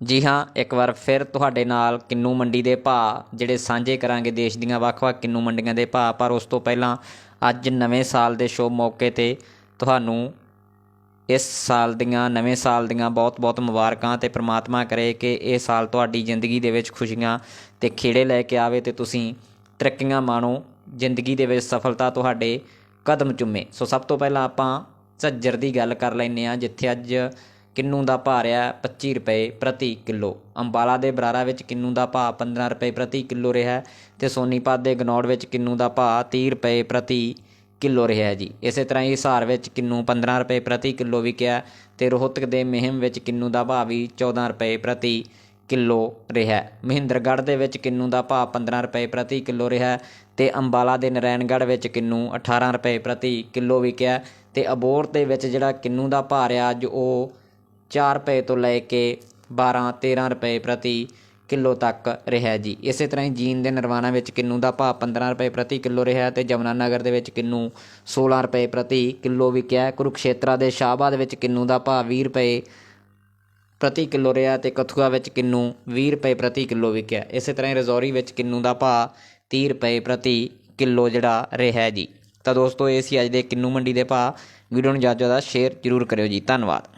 ਜੀ ਹਾਂ, ਇੱਕ ਵਾਰ ਫਿਰ ਤੁਹਾਡੇ ਨਾਲ ਕਿੰਨੂ ਮੰਡੀ ਦੇ ਭਾਅ, ਜਿਹੜੇ ਸਾਂਝੇ ਕਰਾਂਗੇ ਦੇਸ਼ ਦੀਆਂ ਵੱਖ-ਵੱਖ ਕਿੰਨੂ ਮੰਡੀਆਂ ਦੇ ਭਾਅ, ਪਰ ਉਸ ਤੋਂ ਪਹਿਲਾਂ ਅੱਜ ਨਵੇਂ ਸਾਲ ਦੇ ਸ਼ੁਭ ਮੌਕੇ ਤੇ ਤੁਹਾਨੂੰ ਇਸ ਸਾਲ ਦੀਆਂ, ਨਵੇਂ ਸਾਲ ਦੀਆਂ ਬਹੁਤ-ਬਹੁਤ ਮੁਬਾਰਕਾਂ ਤੇ ਪ੍ਰਮਾਤਮਾ ਕਰੇ ਕਿ ਇਹ ਸਾਲ ਤੁਹਾਡੀ ਜ਼ਿੰਦਗੀ ਦੇ ਵਿੱਚ ਖੁਸ਼ੀਆਂ ਤੇ ਖੇੜੇ ਲੈ ਕੇ ਆਵੇ ਤੇ ਤੁਸੀਂ ਤਰੱਕੀਆਂ ਮਾਣੋ, ਜ਼ਿੰਦਗੀ ਦੇ ਵਿੱਚ ਸਫਲਤਾ ਤੁਹਾਡੇ ਕਦਮ ਚੁੰਮੇ। ਸੋ ਸਭ ਤੋਂ ਪਹਿਲਾਂ ਆਪਾਂ ਝੱਜਰ ਦੀ ਗੱਲ ਕਰ ਲੈਂਦੇ ਆ ਜਿੱਥੇ ਅੱਜ ਕਿੰਨੂ ਦਾ ਭਾਅ ਰਿਹਾ 25 ਰੁਪਏ ਪ੍ਰਤੀ ਕਿਲੋ। ਅੰਬਾਲਾ ਦੇ ਬਰਾਰਾ ਵਿੱਚ ਕਿੰਨੂ ਦਾ ਭਾਅ 15 ਰੁਪਏ ਪ੍ਰਤੀ ਕਿਲੋ ਰਿਹਾ ਹੈ ਤੇ ਸੋਨੀਪਤ ਦੇ ਗਨੌੜ ਵਿੱਚ ਕਿੰਨੂ ਦਾ ਭਾਅ 30 ਰੁਪਏ ਪ੍ਰਤੀ ਕਿਲੋ ਰਿਹਾ ਜੀ। ਇਸੇ ਤਰ੍ਹਾਂ ਹੀ ਹਿਸਾਰ ਵਿੱਚ ਕਿੰਨੂ 15 ਰੁਪਏ ਪ੍ਰਤੀ ਕਿਲੋ ਵਿਕਿਆ ਤੇ ਰੋਹਤਕ ਦੇ ਮਹਿਮ ਵਿੱਚ ਕਿੰਨੂ ਦਾ ਭਾਅ ਵੀ 14 ਰੁਪਏ ਪ੍ਰਤੀ ਕਿਲੋ ਰਿਹਾ। ਮਹਿੰਦਰਗੜ੍ਹ ਦੇ ਵਿੱਚ ਕਿੰਨੂ ਦਾ ਭਾਅ 15 ਰੁਪਏ ਪ੍ਰਤੀ ਕਿਲੋ ਰਿਹਾ ਹੈ ਤੇ ਅੰਬਾਲਾ ਦੇ ਨਰੈਣਗੜ੍ਹ ਵਿੱਚ ਕਿੰਨੂ 18 ਰੁਪਏ ਪ੍ਰਤੀ ਕਿਲੋ ਵਿਕਿਆ ਤੇ ਅਬੋਰ ਦੇ ਵਿੱਚ ਜਿਹੜਾ ਕਿੰਨੂ ਦਾ ਭਾਅ ਰਿਹਾ ਅੱਜ ਉਹ 4 ਰੁਪਏ ਤੋਂ ਲੈ ਕੇ 12 13 ਰੁਪਏ ਪ੍ਰਤੀ ਕਿਲੋ ਤੱਕ ਰਿਹਾ ਜੀ। ਇਸੇ ਤਰ੍ਹਾਂ ਹੀ ਜੀਨ ਦੇ ਨਰਵਾਣਾ ਵਿੱਚ ਕਿੰਨੂ ਦਾ ਭਾਅ 15 ਰੁਪਏ ਪ੍ਰਤੀ ਕਿਲੋ ਰਿਹਾ ਤੇ ਜਮਨਾ ਨਗਰ ਦੇ ਵਿੱਚ ਕਿੰਨੂ 16 ਰੁਪਏ ਪ੍ਰਤੀ ਕਿਲੋ ਵਿਕਿਆ ਹੈ। ਕੁਰੂਕਸ਼ੇਤਰਾ ਦੇ ਸ਼ਾਹਬਾਦ ਵਿੱਚ ਕਿੰਨੂ ਦਾ ਭਾਅ 20 ਰੁਪਏ ਪ੍ਰਤੀ ਕਿਲੋ ਰਿਹਾ ਤੇ ਕਥੂਆ ਵਿੱਚ ਕਿੰਨੂ 20 ਰੁਪਏ ਪ੍ਰਤੀ ਕਿਲੋ ਵਿਕਿਆ ਇਸੇ ਤਰ੍ਹਾਂ ਹੀ ਰਜੌਰੀ ਵਿੱਚ ਕਿੰਨੂ ਦਾ ਭਾਅ 30 ਰੁਪਏ ਪ੍ਰਤੀ ਕਿਲੋ ਜਿਹੜਾ ਰਿਹਾ ਜੀ। ਤਾਂ ਦੋਸਤੋ, ਇਹ ਸੀ ਅੱਜ ਦੇ ਕਿੰਨੂ ਮੰਡੀ ਦੇ ਭਾਅ। ਵੀਡੀਓ ਨੂੰ ਜ਼ਿਆਦਾ ਜ਼ਿਆਦਾ ਸ਼ੇਅਰ ਜ਼ਰੂਰ ਕਰਿਓ ਜੀ। ਧੰਨਵਾਦ।